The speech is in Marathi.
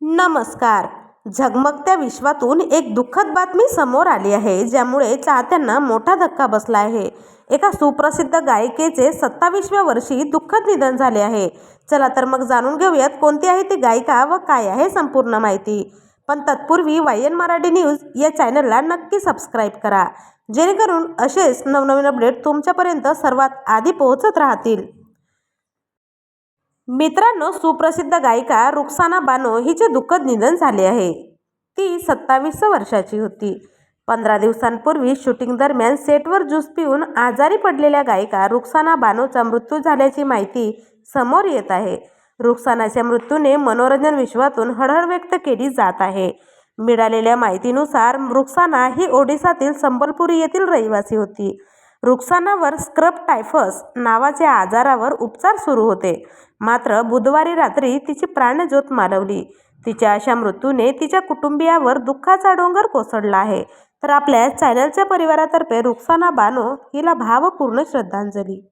नमस्कार. झगमगत्या विश्वातून एक दुःखद बातमी समोर आली आहे ज्यामुळे चाहत्यांना मोठा धक्का बसला आहे. एका सुप्रसिद्ध गायिकेचे सत्तावीसव्या वर्षी दुःखद निधन झाले आहे. चला तर मग जाणून घेऊयात कोणती आहे ती गायिका व काय आहे संपूर्ण माहिती. पण तत्पूर्वी वाय एन मराठी न्यूज या चॅनलला नक्की सबस्क्राईब करा. जेणेकरून असेच नवनवीन अपडेट तुमच्यापर्यंत सर्वात आधी पोहोचत राहतील. मित्रांनो सुप्रसिद्ध गायिका रुक्साना बानो हिचे दुःखद निधन झाले आहे. ती सत्तावीस वर्षाची होती. पंधरा दिवसांपूर्वी शूटिंग दरम्यान सेटवर ज्यूस पिऊन आजारी पडलेल्या गायिका रुक्साना बानोचा मृत्यू झाल्याची माहिती समोर येत आहे. रुक्सानाच्या मृत्यूने मनोरंजन विश्वातून हळहळ व्यक्त केली जात आहे. मिळालेल्या माहितीनुसार रुक्साना ही ओडिसातील संबलपुरी येथील रहिवासी होती. रुक्सानावर स्क्रब टायफस नावाच्या आजारावर उपचार सुरू होते. मात्र बुधवारी रात्री तिची प्राणज्योत मालवली. तिच्या अशा मृत्यूने तिच्या कुटुंबियावर दुःखाचा डोंगर कोसळला आहे. तर आपल्या चॅनलच्या परिवारातर्फे रुक्साना बानो हिला भावपूर्ण श्रद्धांजली.